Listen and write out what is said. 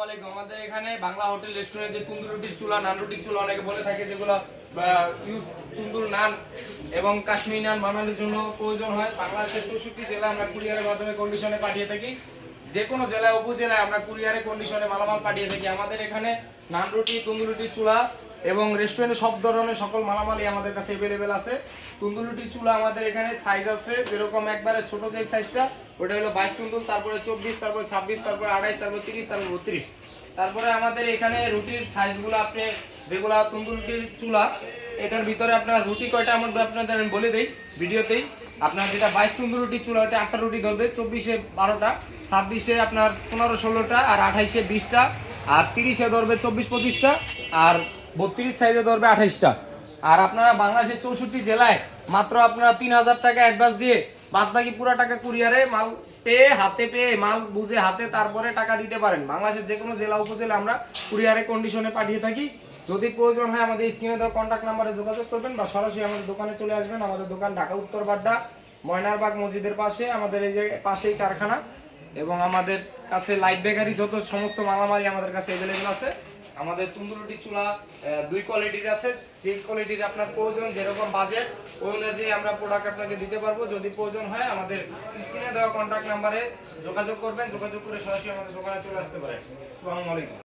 আসসালামু এবং বানানোর জন্য প্রয়োজন হয়। জেলা আমরা কুরিয়ারের মাধ্যমে কন্ডিশনে পাঠিয়ে থাকি। যে কোনো জেলায় উপজেলায় আমরা কুরিয়ারে কন্ডিশনে মালামাল পাঠিয়ে থাকি। আমাদের এখানে নান রুটি, তন্দুর রুটির চুলা এবং রেস্টুরেন্টে সব ধরনের সকল মালামালই আমাদের কাছে অ্যাভেলেবেল আছে। তন্দুর রুটির চুলা আমাদের এখানে সাইজ আছে, যেরকম একবারে ছোট যে সাইজটা ওটা হলো বাইশ তন্দুর তারপরে চব্বিশ, তারপরে ছাব্বিশ, তারপরে আড়াইশ, তারপরে তিরিশ, তারপরে বত্রিশ। তারপরে আমাদের এখানে রুটির সাইজগুলো আপনি যেগুলো তন্দুর রুটির চুলা, এটার ভিতরে আপনার রুটি কয়টা আমার আপনাদের আমি বলে দিই, ভিডিওতেই। আপনার যেটা বাইশ তন্দুর রুটি চুলা, ওটা আটটা রুটি ধরবে, চব্বিশে বারোটা, ছাব্বিশে আপনার পনেরো, ষোলোটা, আর আঠাইশে বিশটা, আর তিরিশে ধরবে চব্বিশ, পঁচিশটা, আর বত্রিশ সাইজে ধরবে আঠাইশটা। আর আপনারা বাংলাদেশের চৌষট্টি জেলায় মাত্র আপনারা তিন হাজার টাকা অ্যাডভান্স দিয়ে বাদ বাকি পুরো টাকা কুরিয়ারে মাল পেয়ে, হাতে পেয়ে, মাল বুঝে হাতে তারপরে টাকা দিতে পারেন। বাংলাদেশের যে কোনো জেলা, উপজেলা আমরা কুরিয়ারে কন্ডিশনে পাঠিয়ে থাকি। যদি প্রয়োজন হয় আমাদের স্ক্রিনে দেওয়া কন্ট্যাক্ট নাম্বারে যোগাযোগ করবেন বা সরাসরি আমাদের দোকানে চলে আসবেন। আমাদের দোকান ঢাকা, উত্তর বাড্ডা, ময়নারবাগ মসজিদের পাশে, আমাদের এই যে পাশেই কারখানা। এবং আমাদের কাছে লাইট বেকারি যত সমস্ত মালামালি আমাদের কাছে অ্যাভেলেবেল আছে আমাদের তুন্দুরুটি চুলা দুই কোয়ালিটির আছে। যে কোয়ালিটির আপনার প্রয়োজন, যেরকম বাজেট ওই অনুযায়ী আমরা প্রোডাক্ট আপনাকে দিতে পারব। যদি প্রয়োজন হয়, আমাদের স্ক্রিনে দেওয়া কন্ট্যাক্ট নাম্বারে যোগাযোগ করবেন। যোগাযোগ করে সরাসরি আমাদের দোকানে চলে আসতে পারেন। আসসালামু আলাইকুম।